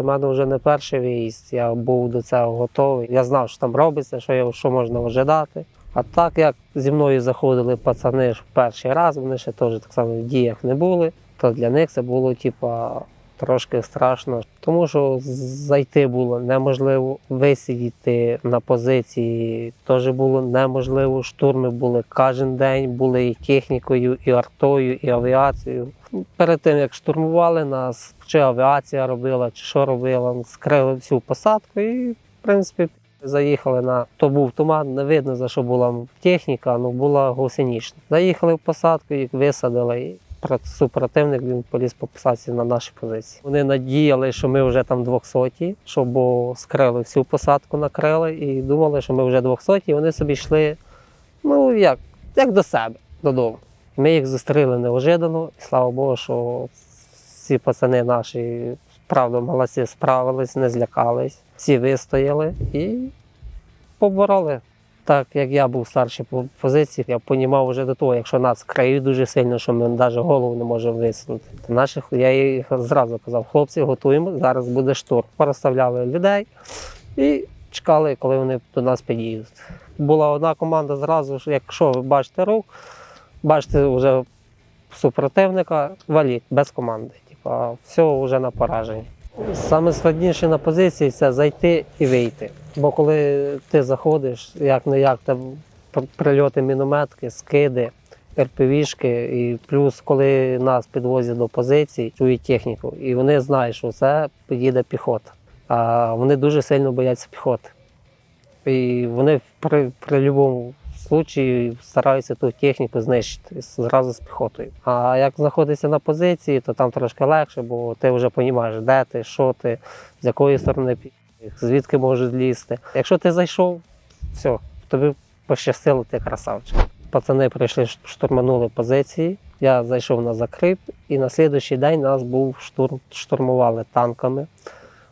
У мене вже не перший виїзд, я був до цього готовий. Я знав, що там робиться, що, я, що можна ожидати. А так як зі мною заходили пацани в перший раз, вони ще теж так само в діях не були, то для них це було типа трошки страшно, тому що зайти було неможливо, висидіти на позиції теж було неможливо. Штурми були кожен день, були і технікою, і артою, і авіацією. Перед тим як штурмували нас, чи авіація робила, чи що робила, скрили всю посадку і, в принципі, Заїхали на то був туман, не видно за що була техніка, ну була гусенічна. Заїхали в посадку, їх висадили. І супротивник він поліз по посадці на наші позиції. Вони надіяли, що ми вже там 200, що бо скрили всю посадку, накрили і думали, що ми вже 200, і вони собі йшли, ну як, як до себе, додому. Ми їх зустріли неожиданно, і слава Богу, що всі пацани наші, правда, молодці, справились, не злякались, всі вистояли і побороли. Так як я був старший по позиції, я розумів вже до того, якщо нас крають дуже сильно, що ми навіть голову не можемо висунути. Наших я їх зразу казав, хлопці, готуємо, зараз буде штурм. Переставляли людей і чекали, коли вони до нас підійдуть. Була одна команда зразу, якщо ви бачите рух, бачите вже супротивника, валіть без команди. Типа, все вже на пораженні. Саме складніше на позиції це зайти і вийти. Бо коли ти заходиш, як не як там прильоти мінометки, скиди, РПВшки, і плюс, коли нас підвозять до позицій, чують техніку, і вони знають, що це підійде піхота. А вони дуже сильно бояться піхоти. І вони при, при будь-якому случаї стараються ту техніку знищити зразу з піхотою. А як знаходишся на позиції, то там трошки легше, бо ти вже розумієш, де ти, що ти, з якої сторони звідки можуть лізти. Якщо ти зайшов, все, тобі пощастило, ти красавчик. Пацани прийшли, штурманули позиції. Я зайшов на закрип, і на слідуючий день нас був штурм, штурмували танками.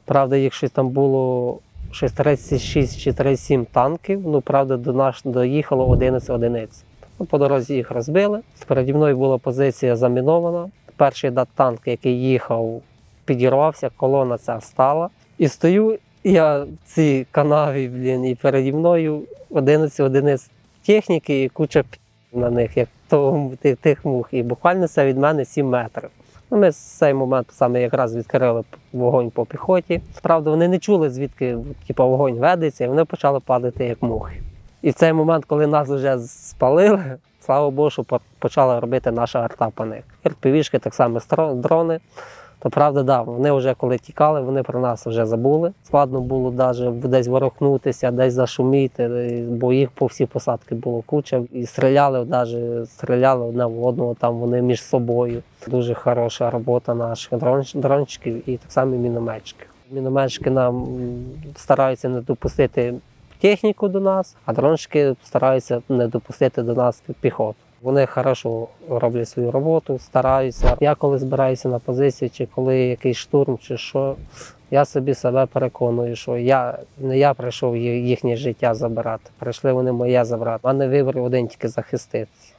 Правда, їх щось там було щось 36 чи 37 танків. Ну, правда, до нас доїхало 11 одиниць. Ну, по дорозі їх розбили. Переді мною була позиція замінована. Перший танк, який їхав, підірвався, колона ця стала. І стою я в цій канаві, блін, і переді мною 11 одиниць техніки і куча на них, як того, тих, тих мух. І буквально це від мене 7 метрів. Ну, ми з цей момент саме якраз відкрили вогонь по піхоті. Правда, вони не чули, звідки типу, вогонь ведеться, і вони почали падати як мухи. І в цей момент, коли нас вже спалили, слава Богу, що почала робити наша арта по них. РПВшки, так само дрони. То правда, да, вони вже коли тікали, вони про нас вже забули. Складно було навіть десь ворохнутися, десь зашуміти, бо їх по всій посадки було куча. І стріляли, навіть стріляли одне в одного, там вони між собою. Дуже хороша робота наших дрон- дрончиків і так само мінометчики. Мінометчики нам стараються не допустити техніку до нас, а дрончики стараються не допустити до нас піхоту. Вони хорошо роблять свою роботу, стараються. Я коли збираюся на позиції, чи коли якийсь штурм, чи що, я собі себе переконую, що я не я прийшов їхнє життя забирати. Прийшли вони моє забрати. А не вибір один тільки захиститися.